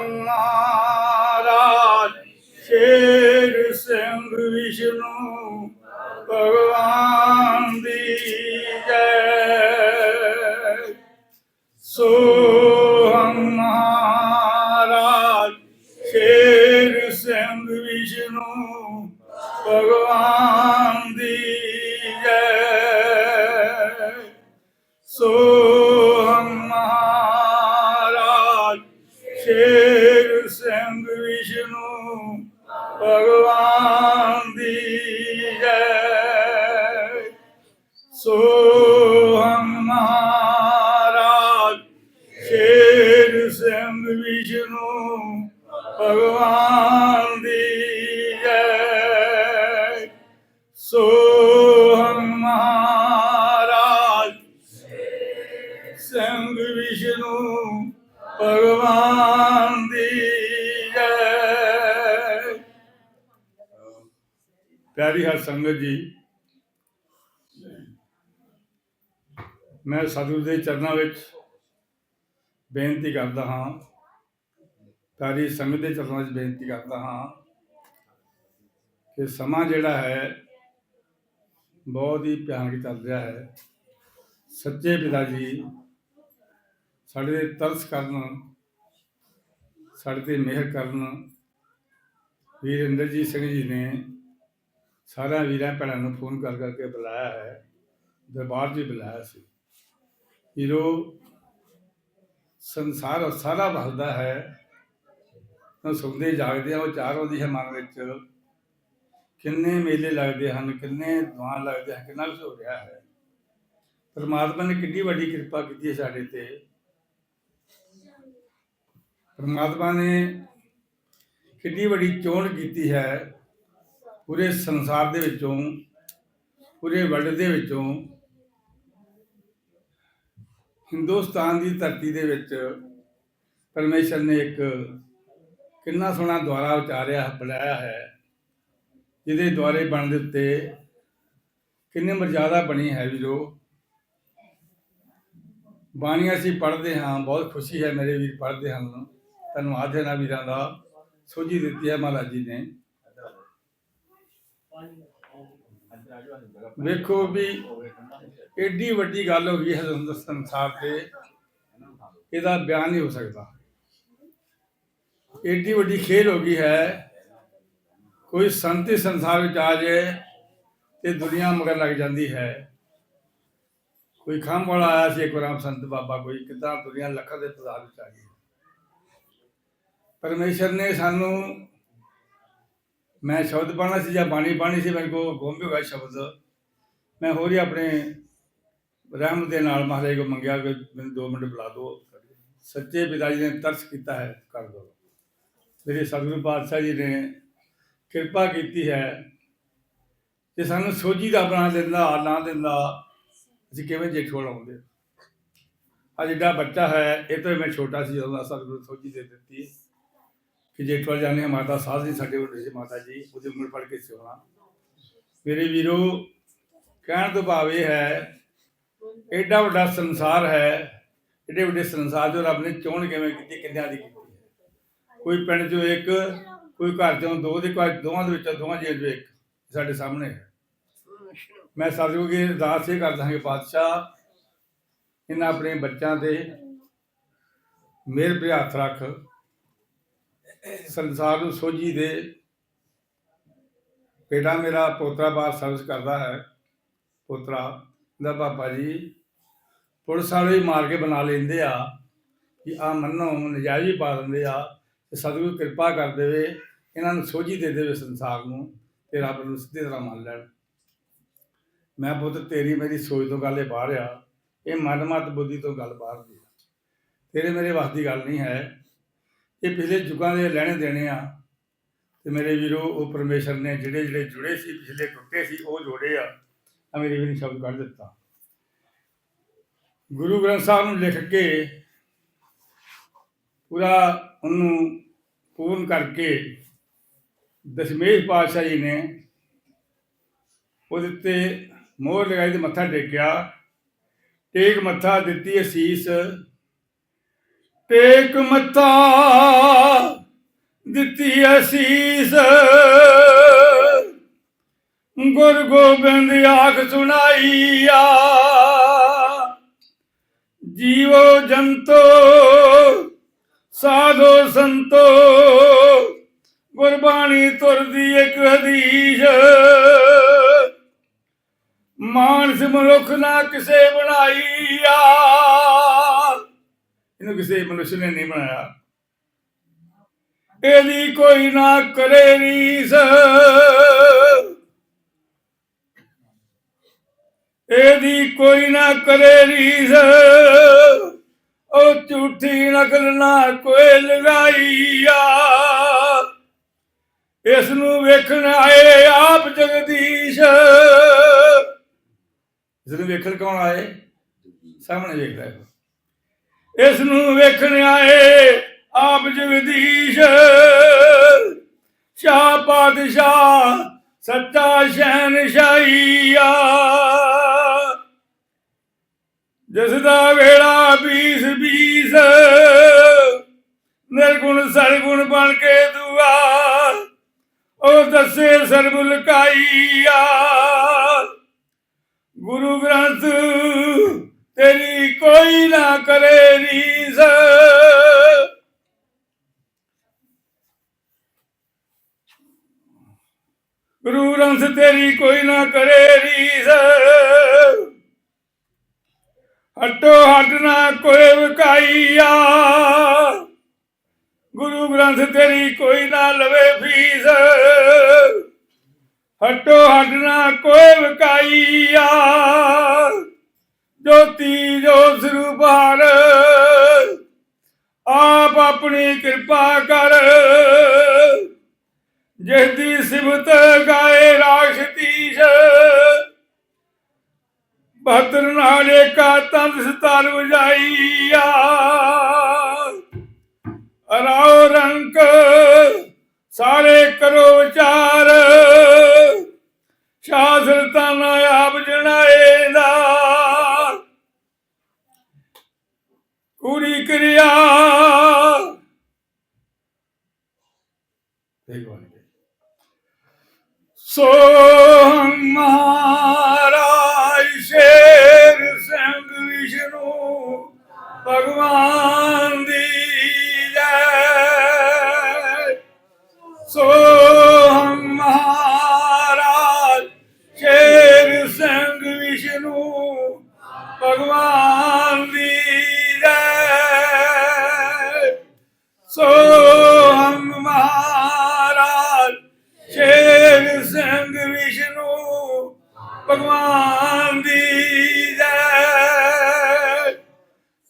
ਮਹਾਰਾਜ ਸ਼ੇਰ ਸਿੰਘ ਵਿਸ਼ਨੂੰ ਭਗਵਾਨ ਦੀ ਜੈ ਸੋ ਹਮ ਮਹਾਰਾਜ ਸ਼ੇਰ ਸਿੰਘ ਵਿਸ਼ਨੂੰ ਭਗਵਾਨ ਸ਼ੇਰ ਵਿਸ਼ਨੂੰ ਭਗਵਾਨ ਦੀ ਜੈ। ਸੋ ਹਮ ਮਹਾਰਾਜ ਸ਼ੇਰ ਸਿੰਘ ਵਿਸ਼ਨੂੰ ਭਗਵਾਨ ਪਿਆਰੀ ਹਰ ਸੰਗਤ ਜੀ। ਮੈਂ ਸਤਿਗੁਰ ਦੇ ਚਰਨਾਂ ਵਿੱਚ ਬੇਨਤੀ ਕਰਦਾ ਹਾਂ। ਪਿਆਰੀ ਸੰਗਤ ਦੇ ਚਰਨਾਂ ਵਿੱਚ ਬੇਨਤੀ ਕਰਦਾ ਹਾਂ ਕਿ ਸਮਾਂ ਜਿਹੜਾ ਹੈ, ਬਹੁਤ ਹੀ ਭਿਆਨਕ ਚੱਲ ਰਿਹਾ ਹੈ। ਸੱਚੇ ਪਿਤਾ ਜੀ ਸਾਡੇ ਤੇ ਤਰਸ ਕਰਨ, ਸਾਡੇ ਤੇ ਮਿਹਰ ਕਰਨ ਵੀਰ ਇੰਦਰਜੀਤ ਸਿੰਘ ਜੀ ਨੇ ਸਾਰਿਆਂ ਵੀਰਾਂ ਭੈਣਾਂ ਨੂੰ ਫੋਨ ਕਰ ਕਰਕੇ ਬੁਲਾਇਆ ਹੈ, ਦਰਬਾਰ 'ਚ ਬੁਲਾਇਆ ਸੀ। ਵੀਰੋ, ਸੰਸਾਰ ਸਾਰਾ ਵਸਦਾ ਹੈ, ਤਾਂ ਸੁਣਦੇ ਜਾਗਦੇ ਆ, ਉਹ ਚਾਰ ਉਹਦੀ ਹੈ ਮਨ ਵਿੱਚ। ਕਿੰਨੇ ਮੇਲੇ ਲੱਗਦੇ ਹਨ, ਕਿੰਨੇ ਦੁਆ ਲੱਗਦੇ ਹਨ, ਕਿੰਨਾ ਕੁਛ ਹੋ ਰਿਹਾ ਹੈ। ਪਰਮਾਤਮਾ ਨੇ ਕਿੰਨੀ ਵੱਡੀ ਕਿਰਪਾ ਕੀਤੀ ਹੈ ਸਾਡੇ ਤੇ। ਪਰਮਾਤਮਾ ਨੇ ਕਿੰਨੀ ਵੱਡੀ ਚੋਣ ਕੀਤੀ ਹੈ। ਪੂਰੇ ਸੰਸਾਰ ਦੇ ਵਿੱਚੋਂ, ਪੂਰੇ ਵਰਲਡ ਦੇ ਵਿੱਚੋਂ, ਹਿੰਦੁਸਤਾਨ ਦੀ ਧਰਤੀ ਦੇ ਵਿੱਚ ਪਰਮੇਸ਼ਰ ਨੇ ਇੱਕ ਕਿੰਨਾ ਸੋਹਣਾ ਦੁਆਰਾ ਉਚਾਰਿਆ, ਬਣਾਇਆ ਹੈ, ਜਿਹਦੇ ਦੁਆਰੇ ਬਣਨ ਦੇ ਉੱਤੇ ਕਿੰਨੀ ਮਰਜ਼ਾਦਾ ਬਣੀ ਹੈ ਵੀਰੋ। ਬਾਣੀਆਂ ਅਸੀਂ ਪੜ੍ਹਦੇ ਹਾਂ, ਬਹੁਤ ਖੁਸ਼ੀ ਹੈ ਮੇਰੇ ਵੀਰ ਪੜ੍ਹਦੇ ਹਨ। ਧੰਨਵਾਦ ਹੈ ਨਾ ਵੀਰਾਂ ਦਾ, ਸੋਝੀ ਦਿੱਤੀ ਹੈ ਮਹਾਰਾਜ ਜੀ ਨੇ। ਵੇਖੋ ਵੀ ਏਡੀ ਵੱਡੀ ਗੱਲ ਹੋ ਗਈ ਹੈ ਸੰਸਾਰ ਤੇ। ਇਹਦਾ ਬਿਆਨ ਨਹੀਂ ਹੋ ਸਕਦਾ। ਏਡੀ ਵੱਡੀ ਖੇਲ ਹੋ ਗਈ ਹੈ। ਕੋਈ ਸੰਤੀ ਸੰਸਾਰ ਵਿੱਚ ਆ ਜਾਏ ਤੇ ਦੁਨੀਆ ਮਗਰ ਲੱਗ ਜਾਂਦੀ ਹੈ। ਕੋਈ ਖਾਮ ਵਾਲਾ ਆਇਆ ਸੀ, ਇੱਕ ਵਾਰ ਸੰਤ ਬਾਬਾ, ਕੋਈ ਕਿਦਾਂ ਦੁਨੀਆ ਲੱਖਾਂ ਦੇ ਪਜ਼ਾਰ ਵਿੱਚ ਆ ਗਈ। ਪਰਮੇਸ਼ਰ ਨੇ ਸਾਨੂੰ ਮੈਂ ਸ਼ਬਦ ਪੜ੍ਹਨਾ ਸੀ ਜਾਂ ਬਾਣੀ ਪੜ੍ਹਨੀ ਸੀ, ਮੇਰੇ ਕੋਲ ਗੁੰਮ ਹੋ ਗਿਆ ਸ਼ਬਦ। ਮੈਂ ਹੋਰ ਹੀ ਆਪਣੇ ਰਹਿਮ ਦੇ ਨਾਲ ਮਹਾਰਾਜ ਕੋ ਮੰਗਿਆ ਕਿ ਮੈਨੂੰ 2 ਮਿੰਟ ਬੁਲਾ ਦਿਓ। ਸੱਚੇ ਪਿਤਾ ਜੀ ਨੇ ਤਰਸ ਕੀਤਾ ਹੈ ਕਰ ਦਿਓ ਮੇਰੇ ਸਤਿਗੁਰੂ ਪਾਤਸ਼ਾਹ ਜੀ ਨੇ ਕਿਰਪਾ ਕੀਤੀ ਹੈ ਕਿ ਸਾਨੂੰ ਸੋਝੀ ਦਾ ਬਣਾ ਦਿੰਦਾ, ਨਾ ਦਿੰਦਾ। ਅਸੀਂ ਕਿਵੇਂ ਜੇਠੋ ਲਾਉਂਦੇ? ਆ ਜਿਹੜਾ ਬੱਚਾ ਹੈ, ਇਹ ਤੋਂ ਮੈਂ ਛੋਟਾ ਸੀ ਜਦੋਂ ਸਤਿਗੁਰੂ ਸੋਝੀ ਦੇ ਦਿੱਤੀ ਕਿ ਜੇਠੋ ਜਾਣੇ ਮਾਤਾ ਸਾਧ ਜੀ ਸਾਡੇ ਕੋਲ ਸੀ ਮਾਤਾ ਜੀ, ਉਹਦੀ ਉਮਰ ਪੜ ਕੇ ਸਿਉਣਾ। ਮੇਰੇ ਵੀਰੋ, ਕਹਿਣ ਤੋਂ ਭਾਵ ਇਹ ਹੈ ਐਡਾ ਵੱਡਾ ਸੰਸਾਰ ਹੈ, ਏਡੇ ਵੱਡੇ ਸੰਸਾਰ ਜੋ ਰੱਬ ਨੇ ਚੋਣ ਕਿਵੇਂ ਕੀਤੀ, ਕਿੰਨਿਆਂ ਦੀ ਕੀਤੀ ਹੈ। ਕੋਈ ਪਿੰਡ ਚੋਂ ਇੱਕ, ਕੋਈ ਘਰ ਚੋਂ ਦੋ ਦੇ ਕੋਈ ਦੋਵਾਂ ਦੇ ਵਿੱਚੋਂ ਦੋਵਾਂ ਜੀਆਂ ਚੋਂ ਇੱਕ ਸਾਡੇ ਸਾਹਮਣੇ ਹੈ। ਮੈਂ ਸਤਿਗੁਰੂ ਦੀ ਅਰਦਾਸ ਇਹ ਕਰਦਾ ਹਾਂ ਕਿ ਪਾਤਸ਼ਾਹ ਇਹਨਾਂ ਆਪਣੇ ਬੱਚਿਆਂ ਤੇ ਮਿਹਰ ਭਰੇ ਹੱਥ ਰੱਖ। ਸੰਸਾਰ ਨੂੰ ਸੋਝੀ ਦੇ ਬੇਟਾ ਮੇਰਾ ਪੋਤਰਾ ਬਾਹਰ ਸਰਵਿਸ ਕਰਦਾ ਹੈ, ਪੋਤਰਾ ਦਾ ਪਾਪਾ ਜੀ, ਪੁਲਿਸ ਵਾਲੇ ਮਾਰ ਕੇ ਬਣਾ ਲੈਂਦੇ ਆ ਕਿ ਆ ਮੰਨੋ, ਨਜਾਇਜ਼ ਹੀ ਪਾ ਦਿੰਦੇ ਆ ਤੇ ਸਤਿਗੁਰੂ ਕਿਰਪਾ ਕਰ ਦੇਵੇ, ਇਹਨਾਂ ਨੂੰ ਸੋਝੀ ਦੇ ਦੇਵੇ ਸੰਸਾਰ ਨੂੰ ਤੇ ਰੱਬ ਨੂੰ ਸਿੱਧੇ ਤਰ੍ਹਾਂ ਮੰਨ ਲੈਣ। ਮੈਂ ਪੁੱਤ ਤੇਰੀ ਮੇਰੀ ਸੋਚ ਤੋਂ ਗੱਲ ਇਹ ਬਾਹਰ ਆ, ਇਹ ਮਨ ਮਤ ਬੁੱਧੀ ਤੋਂ ਗੱਲ ਬਾਹਰ ਦੀ ਆ। ਤੇਰੇ ਮੇਰੇ ਵੱਸ ਦੀ ਗੱਲ ਨਹੀਂ ਹੈ। ਇਹ ਪਿਛਲੇ ਯੁੱਗਾਂ ਦੇ ਲੈਣੇ ਦੇਣੇ ਆ। ਤੇ ਮੇਰੇ ਵੀਰੋ, ਉਹ ਪਰਮੇਸ਼ਰ ਨੇ ਜਿਹੜੇ ਜਿਹੜੇ ਜੁੜੇ ਸੀ, ਪਿਛਲੇ ਟੁੱਟੇ ਸੀ, ਉਹ ਜੋੜੇ ਆ। ਆ ਮੇਰੇ ਵੀਰ ਨੇ ਸ਼ਬਦ ਕੱਢ ਦਿੱਤਾ। ਗੁਰੂ ਗ੍ਰੰਥ ਸਾਹਿਬ ਨੂੰ ਲਿਖ ਕੇ, ਪੂਰਾ ਉਹਨੂੰ ਪੂਰਨ ਕਰਕੇ ਦਸ਼ਮੇਸ਼ ਪਾਤਸ਼ਾਹ ਜੀ ਨੇ ਉਹਦੇ ਤੇ ਮੋਹਰ ਲਗਾਈ ਤੇ ਮੱਥਾ ਟੇਕਿਆ। ਟੇਕ ਮੱਥਾ ਦਿੱਤੀ ਅਸੀਸ ਟੇਕ ਮੱਥਾ ਦਿੱਤੀ ਅਸੀਸ। ਗੁਰ ਗੋਬਿੰਦ ਆਖ ਸੁਣਾਈਆ, ਜੀਵੋ ਜੰਤੋ, ਸਾਧੋ ਸੰਤੋ, ਗੁਰਬਾਣੀ ਤੁਰਦੀ ਇੱਕ ਹਦੀਸ਼। ਮਾਨਸ ਮਨੁੱਖ ਨਾ ਕਿਸੇ ਬਣਾਈਆ। ਇਹਨੂੰ ਕਿਸੇ ਮਨੁੱਖ ਨੇ ਨਹੀਂ ਬਣਾਇਆ। ਇਹਦੀ ਕੋਈ ਨਾ ਕਰੇ ਰੀਸ। ਇਹਦੀ ਕੋਈ ਨਾ ਕਰੇ ਰੀਸ। ਉਹ ਝੂਠੀ ਨਕਲ ਨਾ ਕੋਈ ਲਗਾਈਆ ਇਸ ਨੂੰ ਵੇਖਣ ਆਏ ਆਪ ਜਗਦੀਸ਼। ਇਸ ਨੂੰ ਵੇਖਣ ਕੌਣ ਆਏ? ਸਾਹਮਣੇ ਵੇਖਦਾ ਹੈ। ਇਸ ਨੂੰ ਵੇਖਣ ਆਏ ਆਪ ਜਗਦੀਸ਼। ਸ਼ਾਹ ਪਾਤਸ਼ਾਹ, ਸੱਚਾ ਸ਼ਹਿਨਸ਼ਾਹੀਆ ਜਿਸ ਦਾ ਵੇਲਾ ਬੀਸ ਬੀਸ, ਨਿਰਗੁਣ ਸਰਗੁਣ ਬਣ ਕੇ ਦੁਆ। ਉਹ ਦੱਸੇ ਸਰਬ ਲੁਕਾਈਆ ਗੁਰੂ ਗ੍ਰੰਥ ਗੁਰੂ ਤੇਰੀ ਕੋਈ ਨਾ ਕਰੇ ਰੀਸ। ਹਟੋ ਹਟ ਨਾ ਕੋਈ ਵਿਕਾਈਆ। ਗੁਰੂ ਗ੍ਰੰਥ ਤੇਰੀ ਕੋਈ ਨਾ ਲਵੇ ਫੀਸ। ਹਟੋ ਹਟ ਨਾ ਕੋਈ ਵਿਕਾਈਆ। ਜੋਤੀ ਜੋ ਸਰੂਪਾਰ ਆਪ ਆਪਣੀ ਕਿਰਪਾ ਕਰ। ਜਿਸ ਦੀ ਸਿਫਤ ਗਾਏ ਰਾਖਤੀਸ਼ ਬਹਤਰ ਨਾਲੇ ਕਾ ਤੰਦ ਸਤਾਰ ਵਜਾਈਆ। ਰਾਉ ਰੰਗ ਸਾਰੇ ਕਰੋ ਵਿਚਾਰ। ਸ਼ਾਸਰ ਤਨ ਆਪ ਜਣਾਏ ਦਾ। ਪੂਰੀ ਕਿਰਿਆ ਠੀਕ ਬਣ ਗਈ ਸੋ ਮਹਾਰਾਜ ਸ਼ੇਰ ਸਿੰਘ ਵਿਸ਼ਨੂੰ ਭਗਵਾਨ